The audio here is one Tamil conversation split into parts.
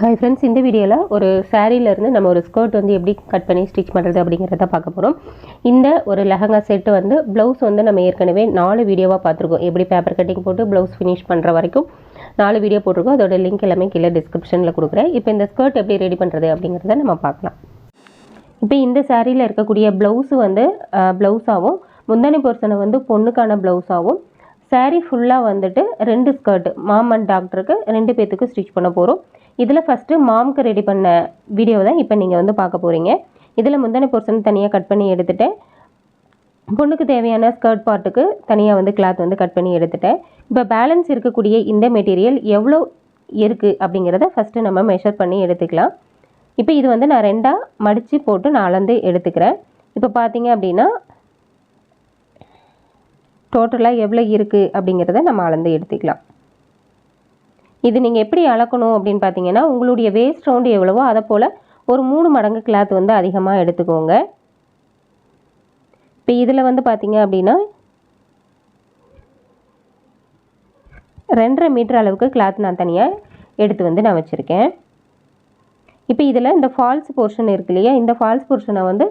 ஹாய் ஃப்ரெண்ட்ஸ் இந்த வீடியோவில் ஒரு சாரீலேருந்து நம்ம ஒரு ஸ்கர்ட் வந்து எப்படி கட் பண்ணி ஸ்டிச் பண்ணுறது அப்படிங்கிறத பார்க்க போகிறோம் இந்த ஒரு லெஹங்கா செட்டு வந்து ப்ளவுஸ் வந்து நம்ம ஏற்கனவே நாலு வீடியோவாக பார்த்துருக்கோம். எப்படி பேப்பர் கட்டிங் போட்டு ப்ளவுஸ் ஃபினிஷ் பண்ணுற வரைக்கும் நாலு வீடியோ போட்டிருக்கோம். அதோட லிங்க் எல்லாமே கீழே டிஸ்கிரிப்ஷனில் கொடுக்குறேன். இப்போ இந்த ஸ்கர்ட் எப்படி ரெடி பண்ணுறது அப்படிங்கிறத நம்ம பார்க்கலாம். இப்போ இந்த சாரியில் இருக்கக்கூடிய ப்ளவுஸு வந்து ப்ளவுஸாகவும் முந்தானி போர்ஷனை வந்து பொண்ணுக்கான ப்ளவுஸாகவும் சாரீ ஃபுல்லாக வந்துட்டு ரெண்டு ஸ்கர்ட் மாம் அண்ட் டாக்டருக்கு ரெண்டு பேர்த்துக்கு ஸ்டிச் பண்ண போகிறோம் இதில் ஃபஸ்ட்டு மாம்க்கு ரெடி பண்ண வீடியோ தான் இப்போ நீங்கள் வந்து பார்க்க போகிறீங்க இதில் முந்தானி போர்ஷன் தனியாக கட் பண்ணி எடுத்துட்டேன். பொண்ணுக்கு தேவையான ஸ்கர்ட் பார்ட்டுக்கு தனியாக வந்து கிளாத் வந்து கட் பண்ணி எடுத்துட்டேன். இப்போ பேலன்ஸ் இருக்கக்கூடிய இந்த மெட்டீரியல் எவ்வளோ இருக்குது அப்படிங்கிறத ஃபஸ்ட்டு நம்ம மெஷர் பண்ணி எடுத்துக்கலாம். இப்போ இது வந்து நான் ரெண்டாக மடித்து போட்டு நான் அளந்து எடுத்துக்கிறேன். இப்போ பார்த்தீங்க அப்படின்னா டோட்டலாக எவ்வளோ இருக்குது அப்படிங்கிறத நம்ம அளந்து எடுத்துக்கலாம். இது நீங்கள் எப்படி அளக்கணும் அப்படின்னு பார்த்தீங்கன்னா உங்களுடைய வேஸ்ட் ரவுண்டு எவ்வளவோ அதை போல் ஒரு மூணு மடங்கு கிளாத் வந்து அதிகமாக எடுத்துக்கோங்க. இப்போ இதில் வந்து பார்த்தீங்க அப்படின்னா ரெண்டரை மீட்டர் அளவுக்கு கிளாத் நான் தனியாக எடுத்து வந்து நான் வச்சுருக்கேன். இப்போ இதில் இந்த ஃபால்ஸ் போர்ஷன் இருக்கு இல்லையா இந்த ஃபால்ஸ் போர்ஷனை வந்து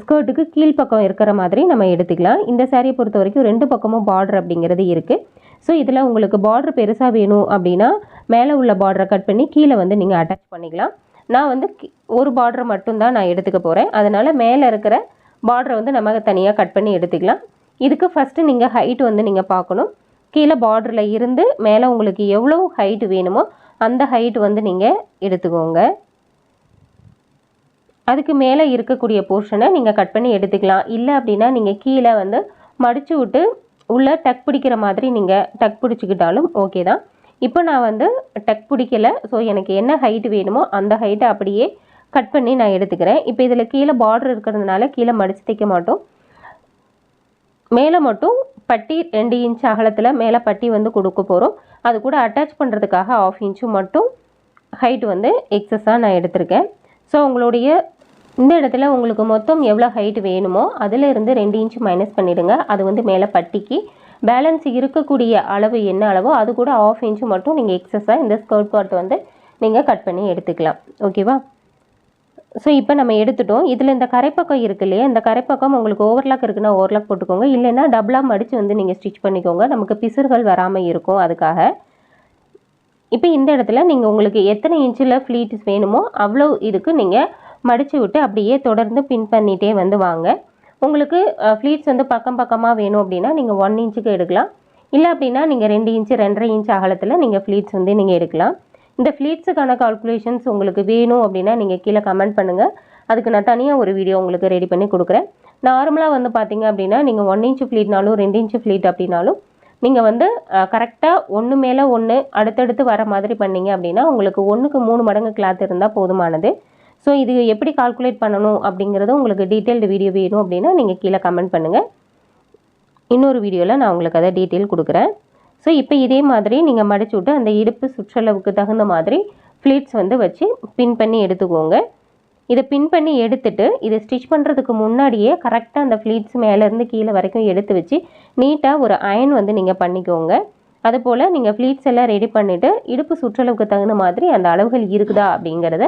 ஸ்கர்ட்டுக்கு கீழ்ப்பக்கம் இருக்கிற மாதிரி நம்ம எடுத்துக்கலாம். இந்த சேரீயை பொறுத்த வரைக்கும் ரெண்டு பக்கமும் பார்டர் அப்படிங்கிறது இருக்குது ஸோ இதில் உங்களுக்கு பார்டர் பெருசாக வேணும் அப்படின்னா மேலே உள்ள பார்டரை கட் பண்ணி கீழே வந்து நீங்கள் அட்டாச் பண்ணிக்கலாம். நான் வந்து கி- ஒரு பார்டர் மட்டும்தான் நான் எடுத்துக்க போகிறேன் அதனால் மேலே இருக்கிற பார்டரை வந்து நம்ம தனியாக கட் பண்ணி எடுத்துக்கலாம். இதுக்கு ஃபஸ்ட்டு நீங்கள் ஹைட் வந்து நீங்கள் பார்க்கணும். கீழே பார்டரில் இருந்து மேலே உங்களுக்கு எவ்வளோ ஹைட் வேணுமோ அந்த ஹைட் வந்து நீங்கள் எடுத்துக்கோங்க. அதுக்கு மேலே இருக்கக்கூடிய போர்ஷனை நீங்கள் கட் பண்ணி எடுத்துக்கலாம். இல்லை அப்படின்னா நீங்கள் கீழே வந்து மடித்து விட்டு உள்ளே டக் பிடிக்கிற மாதிரி நீங்கள் டக் பிடிச்சிக்கிட்டாலும் ஓகே தான். இப்போ நான் வந்து டக் பிடிக்கல. ஸோ எனக்கு என்ன ஹைட் வேணுமோ அந்த ஹைட்டை அப்படியே கட் பண்ணி நான் எடுத்துக்கிறேன். இப்போ இதில் கீழே பார்டர் இருக்கிறதுனால கீழே மடிச்சு தைக்க மாட்டோம். மேலே மட்டும் பட்டி ரெண்டு இன்ச் அகலத்தில் மேலே பட்டி வந்து கொடுக்க போகிறோம் அது கூட அட்டாச் பண்ணுறதுக்காக ஆஃப் இன்ச்சு மட்டும் ஹைட் வந்து எக்ஸஸாக நான் எடுத்திருக்கேன். ஸோ உங்களுடைய இந்த இடத்துல உங்களுக்கு மொத்தம் எவ்வளோ ஹைட் வேணுமோ அதிலிருந்து ரெண்டு இன்ச் மைனஸ் பண்ணிடுங்க. அது வந்து மேலே பட்டிக்கு. பேலன்ஸ் இருக்கக்கூடிய அளவு என்ன அளவோ அது கூட ஆஃப் இன்ச்சு மட்டும் நீங்கள் எக்ஸஸாக இந்த ஸ்கர்ட் பார்ட் வந்து நீங்கள் கட் பண்ணி எடுத்துக்கலாம். ஓகேவா ஸோ இப்போ நம்ம எடுத்துட்டோம். இதில் இந்த கரைப்பக்கம் இருக்கு இல்லையா? இந்த கரைப்பக்கம் உங்களுக்கு ஓவர்லாக் இருக்குன்னா ஓவர்லாக் போட்டுக்கோங்க. இல்லைன்னா டபுளாக மடித்து வந்து நீங்கள் ஸ்டிச் பண்ணிக்கோங்க. நமக்கு பிசுறுகள் வராமல் இருக்கும் அதுக்காக. இப்போ இந்த இடத்துல நீங்கள் உங்களுக்கு எத்தனை இன்ச்சில் ஃப்ளீட்ஸ் வேணுமோ அவ்வளோ இதுக்கு நீங்கள் மடித்து விட்டு அப்படியே தொடர்ந்து பின் பண்ணிகிட்டே வந்து வாங்க. உங்களுக்கு ஃப்ளீட்ஸ் வந்து பக்கம் பக்கமாக வேணும் அப்படின்னா நீங்கள் ஒன் இன்ச்சுக்கு எடுக்கலாம். இல்லை அப்படின்னா நீங்கள் ரெண்டு இன்ச்சு ரெண்டரை இன்ச் அகலத்தில் நீங்கள் ஃப்ளீட்ஸ் வந்து நீங்கள் எடுக்கலாம். இந்த ஃப்ளீட்ஸுக்கான கால்குலேஷன்ஸ் உங்களுக்கு வேணும் அப்படின்னா நீங்கள் கீழே கமெண்ட் பண்ணுங்கள் அதுக்கு நான் தனியாக ஒரு வீடியோ உங்களுக்கு ரெடி பண்ணி கொடுக்குறேன். நார்மலாக வந்து பார்த்தீங்க அப்படின்னா நீங்கள் ஒன் இன்ச்சு ஃப்ளீட்னாலும் ரெண்டு இன்ச்சு ஃப்ளீட் அப்படின்னாலும் நீங்கள் வந்து கரெக்டாக ஒன்று மேலே ஒன்று அடுத்தடுத்து வர மாதிரி பண்ணிங்க அப்படின்னா உங்களுக்கு ஒன்றுக்கு மூணு மடங்கு கிளாத் இருந்தால் போதுமானது. ஸோ இது எப்படி கால்குலேட் பண்ணணும் அப்படிங்கிறது உங்களுக்கு டீட்டெயில்டு வீடியோ வேணும் அப்படின்னா நீங்கள் கீழே கமெண்ட் பண்ணுங்கள் இன்னொரு வீடியோவில் நான் உங்களுக்கு அதை டீட்டெயில் கொடுக்குறேன். ஸோ இப்போ இதே மாதிரி நீங்கள் மடிச்சு விட்டு அந்த இடுப்பு சுற்றளவுக்கு தகுந்த மாதிரி ஃப்ளீட்ஸ் வந்து வச்சு பின் பண்ணி எடுத்துக்கோங்க. இதை பின் பண்ணி எடுத்துட்டு இதை ஸ்டிச் பண்ணுறதுக்கு முன்னாடியே கரெக்டாக அந்த ஃப்ளீட்ஸ் மேலேருந்து கீழே வரைக்கும் எடுத்து வச்சு நீட்டாக ஒரு அயன் வந்து நீங்கள் பண்ணிக்கோங்க. அதுபோல் நீங்கள் ஃப்ளீட்ஸ் எல்லாம் ரெடி பண்ணிவிட்டு இடுப்பு சுற்றளவுக்கு தகுந்த மாதிரி அந்த அளவுகள் இருக்குதா அப்படிங்கிறத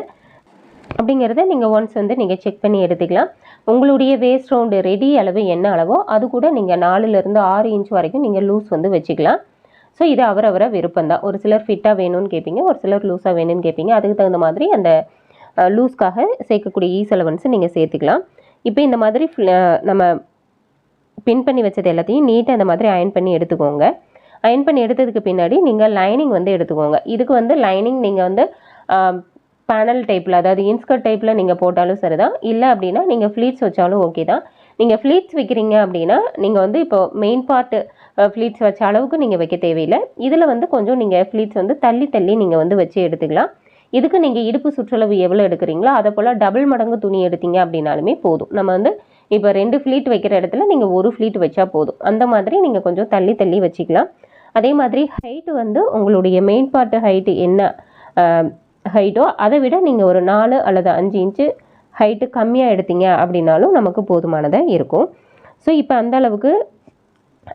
அப்படிங்கிறத நீங்கள் ஒன்ஸ் வந்து நீங்கள் செக் பண்ணி எடுத்துக்கலாம். உங்களுடைய வேஸ்ட் ரவுண்டு ரெடி அளவு என்ன அளவோ அது கூட நீங்கள் நாலுலேருந்து ஆறு இன்ச் வரைக்கும் நீங்கள் லூஸ் வந்து வச்சுக்கலாம். ஸோ இது அவரவரை விருப்பம் தான் ஒரு சிலர் ஃபிட்டாக வேணும்னு கேட்பீங்க ஒரு சிலர் லூஸாக வேணும்னு கேட்பீங்க அதுக்கு தகுந்த மாதிரி அந்த லூஸ்க்காக சேர்க்கக்கூடிய ஈ செலவன்ஸை நீங்கள் சேர்த்துக்கலாம். இப்போ இந்த மாதிரி நம்ம பின் பண்ணி வச்சது எல்லாத்தையும் நீட்டாக இந்த மாதிரி அயன் பண்ணி எடுத்துக்கோங்க. அயன் பண்ணி எடுத்ததுக்கு பின்னாடி நீங்கள் லைனிங் வந்து எடுத்துக்கோங்க. இதுக்கு வந்து லைனிங் நீங்கள் வந்து பேனல் டைப்பில் அதாவது இன்ஸ்கர்ட் டைப்பில் நீங்கள் போட்டாலும் சரி தான் இல்லை அப்படின்னா நீங்கள் ஃப்ளீட்ஸ் வச்சாலும் ஓகே தான். நீங்கள் ஃப்ளீட்ஸ் வைக்கிறீங்க அப்படின்னா நீங்கள் வந்து இப்போ மெயின் பார்ட்டு ஃப்ளீட்ஸ் வச்ச அளவுக்கு நீங்கள் வைக்க தேவையில்லை. இதில் வந்து கொஞ்சம் நீங்கள் ஃப்ளீட்ஸ் வந்து தள்ளி தள்ளி நீங்கள் வந்து வச்சு எடுத்துக்கலாம். இதுக்கு நீங்கள் இடுப்பு சுற்றளவு எவ்வளோ எடுக்கிறீங்களோ அதை போல் டபுள் மடங்கு துணி எடுத்தீங்க அப்படின்னாலுமே போதும். நம்ம வந்து இப்போ ரெண்டு ஃப்ளீட் வைக்கிற இடத்துல நீங்கள் ஒரு ஃப்ளீட் வச்சா போதும். அந்த மாதிரி நீங்கள் கொஞ்சம் தள்ளி தள்ளி வச்சுக்கலாம். அதே மாதிரி ஹைட்டு வந்து உங்களுடைய மெயின் பார்ட்டு ஹைட்டு என்ன ஹைட்டோ அதை விட நீங்கள் ஒரு நாலு அல்லது அஞ்சு இன்ச்சு ஹைட்டு கம்மியாக எடுத்தீங்க அப்படின்னாலும் நமக்கு போதுமானதாக இருக்கும். ஸோ இப்போ அந்த அளவுக்கு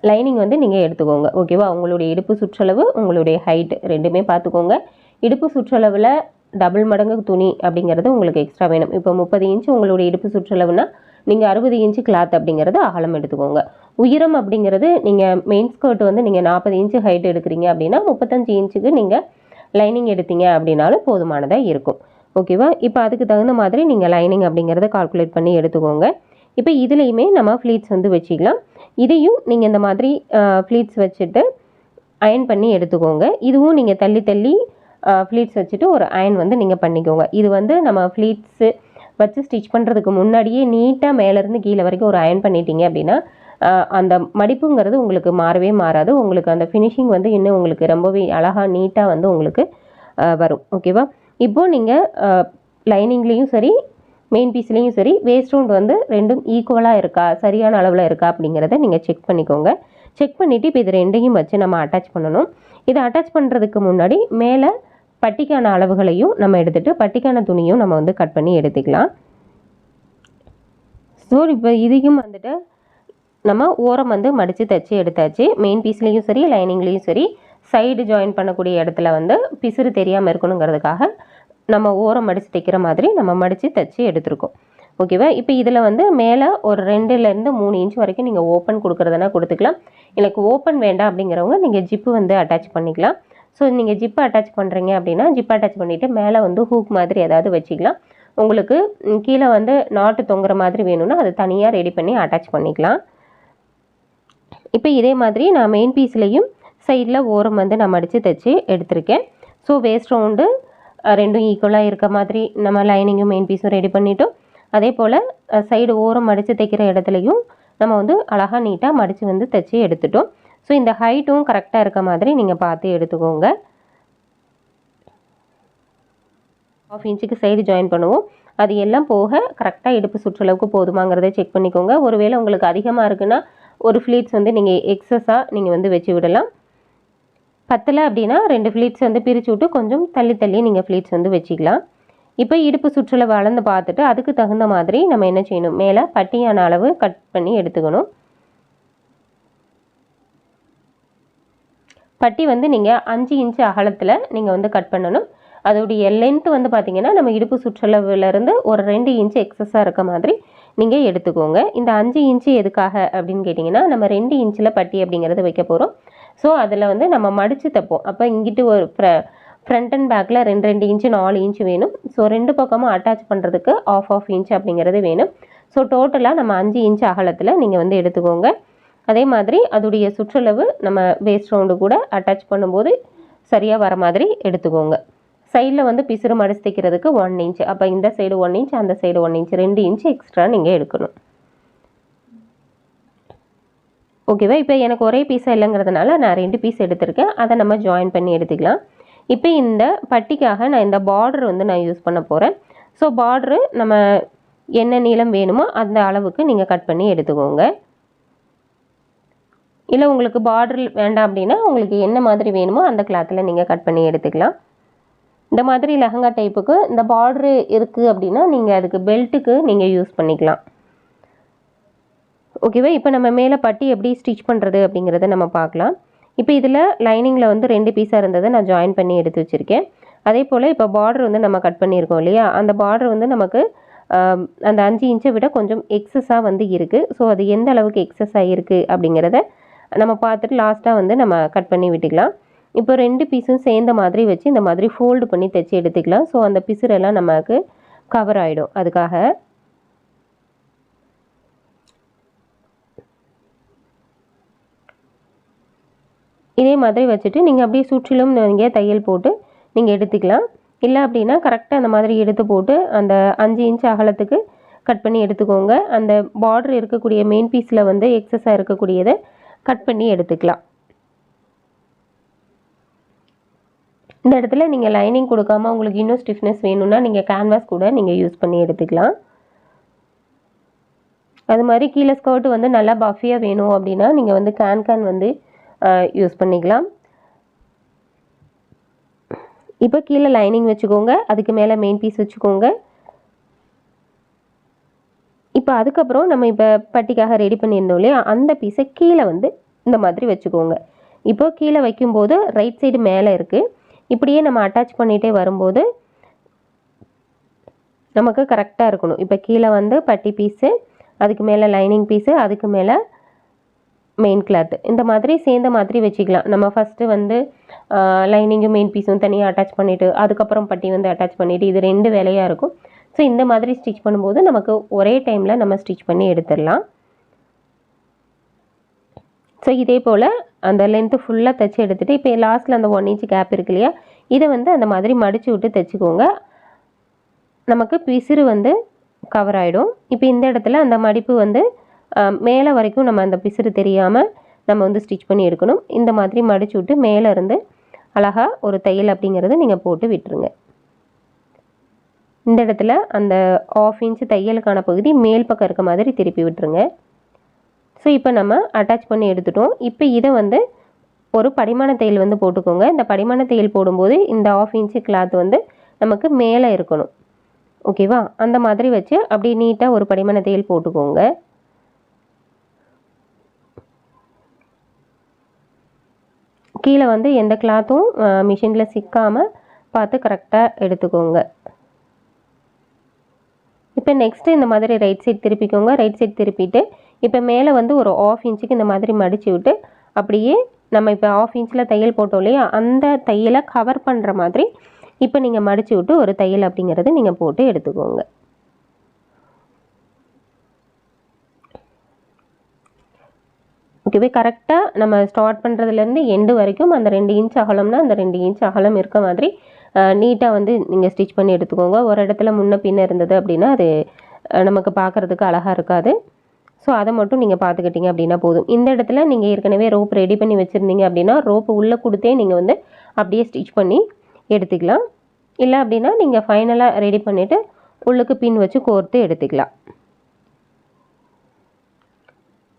லைனிங் வந்து நீங்கள் எடுத்துக்கோங்க. ஓகேவா உங்களுடைய இடுப்பு சுற்றளவு உங்களுடைய ஹைட் ரெண்டுமே பார்த்துக்கோங்க. இடுப்பு சுற்றளவில் டபுள் மடங்கு துணி அப்படிங்கிறது உங்களுக்கு எக்ஸ்ட்ரா வேணும். இப்போ முப்பது இன்ச்சு உங்களுடைய இடுப்பு சுற்றளவுனா நீங்கள் அறுபது இன்ச்சு கிளாத் அப்படிங்கிறது அகலம் எடுத்துக்கோங்க. உயரம் அப்படிங்கிறது நீங்கள் மெயின் ஸ்கர்ட் வந்து நீங்கள் நாற்பது இன்ச்சு ஹைட் எடுக்கிறீங்க அப்படின்னா முப்பத்தஞ்சு இன்ச்சுக்கு நீங்கள் லைனிங் எடுத்தீங்க அப்படின்னாலும் போதுமானதாக இருக்கும். ஓகேவா இப்போ அதுக்கு தகுந்த மாதிரி நீங்கள் லைனிங் அப்படிங்கிறத கால்குலேட் பண்ணி எடுத்துக்கோங்க. இப்போ இதுலேயுமே நம்ம ஃப்ளீட்ஸ் வந்து வச்சுக்கலாம். இதையும் நீங்கள் இந்த மாதிரி ஃப்ளீட்ஸ் வச்சுட்டு அயன் பண்ணி எடுத்துக்கோங்க. இதுவும் நீங்கள் தள்ளி தள்ளி ஃப்ளீட்ஸ் வச்சுட்டு ஒரு அயன் வந்து நீங்கள் பண்ணிக்கோங்க. இது வந்து நம்ம ஃப்ளீட்ஸு வச்சு ஸ்டிச் பண்ணுறதுக்கு முன்னாடியே நீட்டாக மேலேருந்து கீழே வரைக்கும் ஒரு அயன் பண்ணிட்டீங்க அப்படின்னா அந்த மடிப்புங்கிறது உங்களுக்கு மாறவே மாறாது. உங்களுக்கு அந்த ஃபினிஷிங் வந்து இன்னும் உங்களுக்கு ரொம்பவே அழகாக நீட்டாக வந்து உங்களுக்கு வரும். ஓகேவா இப்போது நீங்கள் லைனிங்லேயும் சரி மெயின் பீஸ்லேயும் சரி வேஸ்ட் ரவுண்ட் வந்து ரெண்டும் ஈக்குவலாக இருக்கா? சரியான அளவில் இருக்கா? அப்படிங்கிறத நீங்கள் செக் பண்ணிக்கோங்க. செக் பண்ணிவிட்டு இப்போ இது ரெண்டையும் வச்சு நம்ம அட்டாச் பண்ணணும். இதை அட்டாச் பண்ணுறதுக்கு முன்னாடி மேலே பட்டிக்கான அளவுகளையும் நம்ம எடுத்துகிட்டு பட்டிக்கான துணியும் நம்ம வந்து கட் பண்ணி எடுத்துக்கலாம். ஸோ இப்போ இதையும் வந்துட்டு நம்ம ஓரம் வந்து மடித்து தைச்சி எடுத்தாச்சு. மெயின் பீஸ்லேயும் சரி லைனிங்லேயும் சரி சைடு ஜாயின் பண்ணக்கூடிய இடத்துல வந்து பிசுறு தெரியாமல் இருக்கணுங்கிறதுக்காக நம்ம ஓரம் மடித்து தைக்கிற மாதிரி நம்ம மடித்து தைச்சி எடுத்திருக்கோம். ஓகேவா இப்போ இதில் வந்து மேலே ஒரு ரெண்டுலேருந்து மூணு இன்ச் வரைக்கும் நீங்கள் ஓப்பன் கொடுக்குறதுனா கொடுத்துக்கலாம். எனக்கு ஓப்பன் வேண்டாம் அப்படிங்கிறவங்க நீங்கள் ஜிப்பு வந்து அட்டாச் பண்ணிக்கலாம். ஸோ நீங்கள் ஜிப்பு அட்டாச் பண்ணுறீங்க அப்படின்னா ஜிப் அட்டாச் பண்ணிவிட்டு மேலே வந்து ஹூக் மாதிரி ஏதாவது வச்சுக்கலாம். உங்களுக்கு கீழே வந்து நாட்டு தொங்குற மாதிரி வேணும்னா அது தனியாக ரெடி பண்ணி அட்டாச் பண்ணிக்கலாம். இப்போ இதே மாதிரி நான் மெயின் பீஸ்லேயும் சைடில் ஓரம் வந்து நான் மடித்து தைச்சி எடுத்திருக்கேன். ஸோ வேஸ்ட் ரவுண்டு ரெண்டும் ஈக்குவலாக இருக்க மாதிரி நம்ம லைனிங்கும் மெயின் பீஸும் ரெடி பண்ணிட்டோம். அதே போல் சைடு ஓரம் மடித்து தைக்கிற இடத்துலையும் நம்ம வந்து அழகாக நீட்டாக மடித்து வந்து தைச்சி எடுத்துட்டோம். ஸோ இந்த ஹைட்டும் கரெக்டாக இருக்க மாதிரி நீங்கள் பார்த்து எடுத்துக்கோங்க. ஆஃப் இன்ச்சுக்கு சைடு ஜாயின் பண்ணுவோம். அது எல்லாம் போக கரெக்டாக இடுப்பு சுற்றளவுக்கு போதுமாங்கிறத செக் பண்ணிக்கோங்க. ஒருவேளை உங்களுக்கு அதிகமாக இருக்குன்னா ஒரு ஃப்ளீட்ஸ் வந்து நீங்கள் எக்ஸஸாக நீங்கள் வந்து வச்சு விடலாம். பத்தலை அப்படின்னா ரெண்டு ஃப்ளீட்ஸ் வந்து பிரித்து விட்டு கொஞ்சம் தள்ளி தள்ளி நீங்கள் ஃப்ளீட்ஸ் வந்து வச்சுக்கலாம். இப்போ இடுப்பு சுற்றளவு அளந்து பார்த்துட்டு அதுக்கு தகுந்த மாதிரி நம்ம என்ன செய்யணும்? மேலே பட்டியான அளவு கட் பண்ணி எடுத்துக்கணும். பட்டி வந்து நீங்கள் அஞ்சு இன்ச்சு அகலத்தில் நீங்கள் வந்து கட் பண்ணணும். அதோடைய லென்த்து வந்து பார்த்திங்கன்னா நம்ம இடுப்பு சுற்றளவுலேருந்து ஒரு ரெண்டு இன்ச்சு எக்ஸஸாக இருக்க மாதிரி நீங்கள் எடுத்துக்கோங்க. இந்த அஞ்சு இன்ச்சு எதுக்காக அப்படின்னு கேட்டிங்கன்னா நம்ம ரெண்டு இன்ச்சில் பட்டி அப்படிங்கிறத வைக்க போகிறோம் ஸோ அதில் வந்து நம்ம மடித்து தைப்போம். அப்போ இங்கிட்டு ஒரு ஃப்ர ஃப்ரண்ட் அண்ட் பேக்கில் ரெண்டு ரெண்டு இன்ச்சு நாலு இன்ச்சு வேணும். ஸோ ரெண்டு பக்கமும் அட்டாச் பண்ணுறதுக்கு ஆஃப் ஆஃப் இன்ச் அப்படிங்கிறது வேணும். ஸோ டோட்டலாக நம்ம அஞ்சு இன்ச் அகலத்தில் நீங்கள் வந்து எடுத்துக்கோங்க. அதே மாதிரி அதோடைய சுற்றளவு நம்ம வேஸ்ட் ரவுண்டு கூட அட்டாச் பண்ணும்போது சரியாக வர மாதிரி எடுத்துக்கோங்க. சைடில் வந்து பிசுறு மடிச்சு தைக்கிறதுக்கு ஒன் இன்ச் அப்போ இந்த சைடு ஒன் இன்ச் அந்த சைடு ஒன் இன்ச் ரெண்டு இன்ச் எக்ஸ்ட்ரா நீங்கள் எடுக்கணும். ஓகேவா இப்போ எனக்கு ஒரே பீஸாக இல்லைங்கிறதுனால நான் ரெண்டு பீஸ் எடுத்திருக்கேன். அதை நம்ம ஜாயின் பண்ணி எடுத்துக்கலாம். இப்போ இந்த பட்டிக்காக நான் இந்த பார்டர் வந்து நான் யூஸ் பண்ண போகிறேன் ஸோ பார்டரு நம்ம என்ன நீளம் வேணுமோ அந்த அளவுக்கு நீங்கள் கட் பண்ணி எடுத்துக்கோங்க. இல்லை உங்களுக்கு பார்டர் வேண்டாம் அப்படின்னா உங்களுக்கு என்ன மாதிரி வேணுமோ அந்த கிளாத்தில் நீங்கள் கட் பண்ணி எடுத்துக்கலாம். இந்த மாதிரி லெஹங்கா டைப்புக்கு இந்த பார்டரு இருக்குது அப்படின்னா நீங்கள் அதுக்கு பெல்ட்டுக்கு நீங்கள் யூஸ் பண்ணிக்கலாம். ஓகேவா இப்போ நம்ம மேலே பட்டி எப்படி ஸ்டிச் பண்ணுறது அப்படிங்கிறத நம்ம பார்க்கலாம். இப்போ இதில் லைனிங்கில் வந்து ரெண்டு பீஸாக இருந்ததை நான் ஜாயின் பண்ணி எடுத்து வச்சுருக்கேன். அதே போல் இப்போ பார்டர் வந்து நம்ம கட் பண்ணியிருக்கோம் இல்லையா? அந்த பார்டர் வந்து நமக்கு அந்த அஞ்சு இன்ச்சை விட கொஞ்சம் எக்ஸஸாக வந்து இருக்குது ஸோ அது எந்த அளவுக்கு எக்ஸஸாக இருக்குது அப்படிங்கிறத நம்ம பார்த்துட்டு லாஸ்ட்டாக வந்து நம்ம கட் பண்ணி விட்டுக்கலாம். இப்போ ரெண்டு பீஸும் சேர்ந்த மாதிரி வச்சு இந்த மாதிரி ஃபோல்டு பண்ணி தைச்சி எடுத்துக்கலாம். ஸோ அந்த பிசுரெல்லாம் நமக்கு கவர் ஆகிடும் அதுக்காக இதே மாதிரி வச்சுட்டு நீங்கள் அப்படியே சுற்றிலும் நீங்கள் தையல் போட்டு நீங்கள் எடுத்துக்கலாம். இல்லை அப்படின்னா கரெக்டாக அந்த மாதிரி எடுத்து போட்டு அந்த அஞ்சு இன்ச் அகலத்துக்கு கட் பண்ணி எடுத்துக்கோங்க. அந்த பார்டர் இருக்கக்கூடிய மெயின் பீஸில் வந்து எக்ஸஸாக இருக்கக்கூடியதை கட் பண்ணி எடுத்துக்கலாம். இந்த இடத்துல நீங்கள் லைனிங் கொடுக்காம உங்களுக்கு இன்னும் ஸ்டிஃப்னஸ் வேணும்னா நீங்கள் கேன்வாஸ் கூட நீங்கள் யூஸ் பண்ணி எடுத்துக்கலாம். அது மாதிரி கீழே ஸ்கர்ட் வந்து நல்லா பஃபியாக வேணும் அப்படின்னா நீங்கள் வந்து கேன் கேன் வந்து யூஸ் பண்ணிக்கலாம். இப்போ கீழே லைனிங் வச்சுக்கோங்க. அதுக்கு மேலே மெயின் பீஸ் வச்சுக்கோங்க. இப்போ அதுக்கப்புறம் நம்ம இப்போ பட்டிக்காக ரெடி பண்ணியிருந்தோம் இல்லையா? அந்த பீஸை கீழே வந்து இந்த மாதிரி வச்சுக்கோங்க. இப்போ கீழே வைக்கும்போது ரைட் சைடு மேலே இருக்குது இப்படியே நம்ம அட்டாச் பண்ணிகிட்டே வரும்போது நமக்கு கரெக்டாக இருக்கணும். இப்போ கீழே வந்து பட்டி பீஸு அதுக்கு மேலே லைனிங் பீஸு அதுக்கு மேலே மெயின் கிளாத் இந்த மாதிரி சேர்ந்த மாதிரி வச்சுக்கலாம். நம்ம ஃபஸ்ட்டு வந்து லைனிங்கும் மெயின் பீஸும் தனியாக அட்டாச் பண்ணிவிட்டு அதுக்கப்புறம் பட்டி வந்து அட்டாச் பண்ணிவிட்டு இது ரெண்டு வேலையாக இருக்கும். ஸோ இந்த மாதிரி ஸ்டிச் பண்ணும்போது நமக்கு ஒரே டைமில் நம்ம ஸ்டிச் பண்ணி எடுத்துடலாம். ஸோ இதே போல் அந்த லென்த்து ஃபுல்லாக தைச்சி எடுத்துகிட்டு இப்போ லாஸ்ட்டில் அந்த ஒன் இன்ச் கேப் இருக்கு இல்லையா? இதை வந்து அந்த மாதிரி மடித்து விட்டு தைச்சிக்கோங்க. நமக்கு பிசிறு வந்து கவர் ஆகிடும் இப்போ இந்த இடத்துல அந்த மடிப்பு வந்து மேலே வரைக்கும் நம்ம அந்த பிசிறு தெரியாமல் நம்ம வந்து ஸ்டிச் பண்ணி எடுக்கணும். இந்த மாதிரி மடிச்சு விட்டு மேலே இருந்து அழகாக ஒரு தையல் அப்படிங்கிறத நீங்கள் போட்டு விட்டுருங்க. இந்த இடத்துல அந்த ஆஃப் இன்ச் தையலுக்கான பகுதி மேல் பக்கம் இருக்க மாதிரி திருப்பி விட்டுருங்க. ஸோ இப்போ நம்ம அட்டாச் பண்ணி எடுத்துட்டோம். இப்போ இதை வந்து ஒரு படிமான தையல் வந்து போட்டுக்கோங்க. இந்த படிமான தையல் போடும்போது இந்த ஆஃப் இன்ச்சு கிளாத் வந்து நமக்கு மேலே இருக்கணும். ஓகேவா அந்த மாதிரி வச்சு அப்படி நீட்டாக ஒரு படிமான தையல் போட்டுக்கோங்க. கீழே வந்து எந்த கிளாத்தும் மிஷினில் சிக்காமல் பார்த்து கரெக்டாக எடுத்துக்கோங்க. இப்போ நெக்ஸ்ட்டு இந்த மாதிரி ரைட் சைட் திருப்பிக்கோங்க. ரைட் சைட் திருப்பிட்டு இப்போ மேலே வந்து ஒரு ஆஃப் இன்ச்சுக்கு இந்த மாதிரி மடித்து விட்டு அப்படியே நம்ம இப்போ ஆஃப் இன்ச்சில் தையல் போட்டோம் இல்லையா? அந்த தையலை கவர் பண்ணுற மாதிரி இப்போ நீங்கள் மடித்து விட்டு ஒரு தையல் அப்படிங்கிறது நீங்கள் போட்டு எடுத்துக்கோங்க. ஓகேவே கரெக்டாக நம்ம ஸ்டார்ட் பண்ணுறதுலேருந்து எண்டு வரைக்கும் அந்த ரெண்டு இன்ச் அகலம்னா அந்த ரெண்டு இன்ச் அகலம் இருக்க மாதிரி நீட்டாக வந்து நீங்கள் ஸ்டிச் பண்ணி எடுத்துக்கோங்க. ஒரு இடத்துல முன்ன பின்ன இருந்தது அப்படின்னா அது நமக்கு பார்க்குறதுக்கு அழகாக இருக்காது. ஸோ அதை மட்டும் நீங்கள் பார்த்துக்கிட்டீங்க அப்படின்னா போதும். இந்த இடத்துல நீங்கள் ஏற்கனவே ரோப் ரெடி பண்ணி வச்சுருந்தீங்க அப்படின்னா ரோப்பு உள்ளே கொடுத்தே நீங்கள் வந்து அப்படியே ஸ்டிச் பண்ணி எடுத்துக்கலாம். இல்லை அப்படின்னா நீங்கள் ஃபைனலாக ரெடி பண்ணிவிட்டு உள்ளுக்கு பின் வச்சு கோர்த்து எடுத்துக்கலாம்.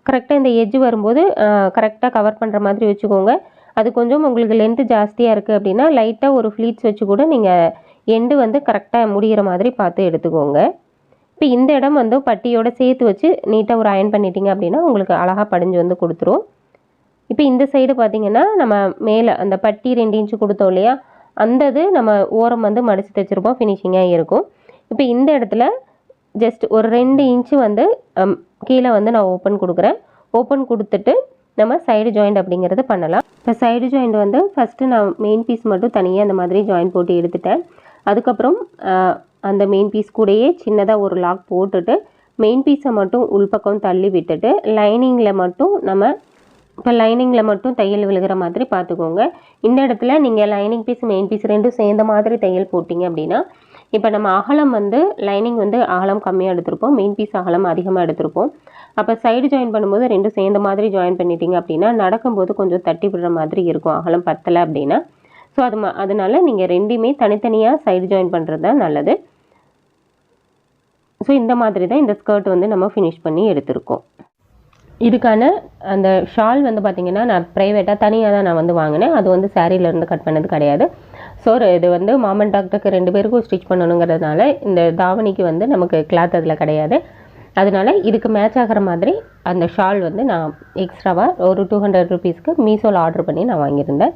கரெக்டாக இந்த எஜ்ஜு வரும்போது கரெக்டாக கவர் பண்ணுற மாதிரி வச்சுக்கோங்க. அது கொஞ்சம் உங்களுக்கு லென்த்து ஜாஸ்தியாக இருக்குது அப்படின்னா லைட்டாக ஒரு ஃப்ளீட்ஸ் வச்சு கூட நீங்கள் எண்டு வந்து கரெக்டாக முடிகிற மாதிரி பார்த்து எடுத்துக்கோங்க. இப்போ இந்த இடம் வந்து பட்டியோட சேர்த்து வச்சு நீட்டாக ஒரு அயன் பண்ணிட்டீங்க அப்படின்னா உங்களுக்கு அழகாக படிஞ்சு வந்து கொடுத்துரும். இப்போ இந்த சைடு பார்த்தீங்கன்னா நம்ம மேலே அந்த பட்டி ரெண்டு இன்ச்சு கொடுத்தோம் இல்லையா? அந்த இது நம்ம ஓரம் வந்து மடித்து தைச்சிருப்போம் ஃபினிஷிங்காக இருக்கும். இப்போ இந்த இடத்துல ஜஸ்ட் ஒரு ரெண்டு இன்ச்சு வந்து கீழே வந்து நான் ஓப்பன் கொடுக்குறேன். ஓப்பன் கொடுத்துட்டு நம்ம சைடு ஜாயிண்ட் அப்படிங்கிறது பண்ணலாம். இப்போ சைடு ஜாயிண்ட் வந்து ஃபஸ்ட்டு நான் மெயின் பீஸ் மட்டும் தனியாக அந்த மாதிரி ஜாயின் போட்டு எடுத்துட்டேன். அதுக்கப்புறம் அந்த மெயின் பீஸ் கூடயே சின்னதாக ஒரு லாக் போட்டுட்டு மெயின் பீஸை மட்டும் உள்பக்கம் தள்ளி விட்டுட்டு லைனிங்கில் மட்டும் நம்ம இப்போ லைனிங்கில் மட்டும் தையல் விழுகிற மாதிரி பார்த்துக்கோங்க. இந்த இடத்துல நீங்கள் லைனிங் பீஸ் மெயின் பீஸ் ரெண்டும் சேர்ந்த மாதிரி தையல் போட்டிங்க அப்படின்னா இப்போ நம்ம அகலம் வந்து லைனிங் வந்து அகலம் கம்மியாக எடுத்திருப்போம் மெயின் பீஸ் அகலம் அதிகமாக எடுத்திருப்போம். அப்போ சைடு ஜாயின் பண்ணும்போது ரெண்டும் சேர்ந்த மாதிரி ஜாயின் பண்ணிட்டீங்க அப்படின்னா நடக்கும்போது கொஞ்சம் தட்டி விடுற மாதிரி இருக்கும் அகலம் பத்தலை அப்படின்னா. ஸோ அது அதனால் அதனால நீங்கள் ரெண்டையுமே தனித்தனியாக சைடு ஜாயின் பண்ணுறது தான் நல்லது. ஸோ இந்த மாதிரி தான் இந்த ஸ்கர்ட் வந்து நம்ம ஃபினிஷ் பண்ணி எடுத்திருக்கோம். இதுக்கான அந்த ஷால் வந்து பார்த்திங்கன்னா நான் ப்ரைவேட்டாக தனியாக தான் நான் வந்து வாங்கினேன். அது வந்து சாரீலேருந்து கட் பண்ணது கிடையாது. ஸோ இது வந்து மாமன் டாக்டருக்கு ரெண்டு பேருக்கும் ஸ்டிச் பண்ணணுங்கிறதுனால இந்த தாவணிக்கு வந்து நமக்கு கிளாத் அதில் கிடையாது. அதனால இதுக்கு மேட்ச் ஆகிற மாதிரி அந்த ஷால் வந்து நான் எக்ஸ்ட்ராவாக ஒரு டூ ஹண்ட்ரட் ருபீஸ்க்கு மீஷோவில் ஆர்டர் பண்ணி நான் வாங்கியிருந்தேன்.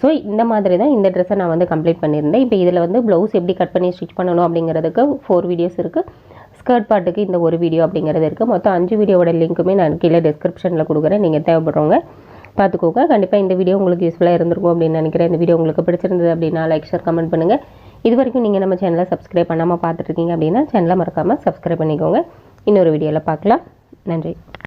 ஸோ இந்த மாதிரி தான் இந்த ட்ரெஸ்ஸை நான் வந்து கம்ப்ளீட் பண்ணியிருந்தேன். இப்போ இதில் வந்து ப்ளவுஸ் எப்படி கட் பண்ணி ஸ்டிச் பண்ணணும் அப்படிங்கிறதுக்கு ஃபோர் வீடியோஸ் இருக்குது ஸ்கர்ட் பாட்டுக்கு இந்த ஒரு வீடியோ அப்படிங்கிறது இருக்குது மொத்தம் அஞ்சு வீடியோவோட லிங்க்குமே நான் கீழே டிஸ்கிரிப்ஷனில் கொடுக்குறேன். நீங்கள் தேவைப்படுறவங்க பார்த்துக்கோங்க கண்டிப்பாக இந்த வீடியோ உங்களுக்கு யூஸ்ஃபுல்லாக இருந்திருக்கும் அப்படின்னு நினைக்கிறேன். இந்த வீடியோ உங்களுக்கு பிடிச்சிருந்தது அப்படின்னா லைக் ஷேர் கமெண்ட் பண்ணுங்கள் இது வரைக்கும் நீங்கள் நம்ம சேனலை சப்ஸ்கிரைப் பண்ணாமல் பார்த்துட்ருக்கீங்க அப்படின்னா சேனலை மறக்காமல் சப்ஸ்கிரைப் பண்ணிக்கோங்க. இன்னொரு வீடியோவில் பார்க்கலாம் நன்றி.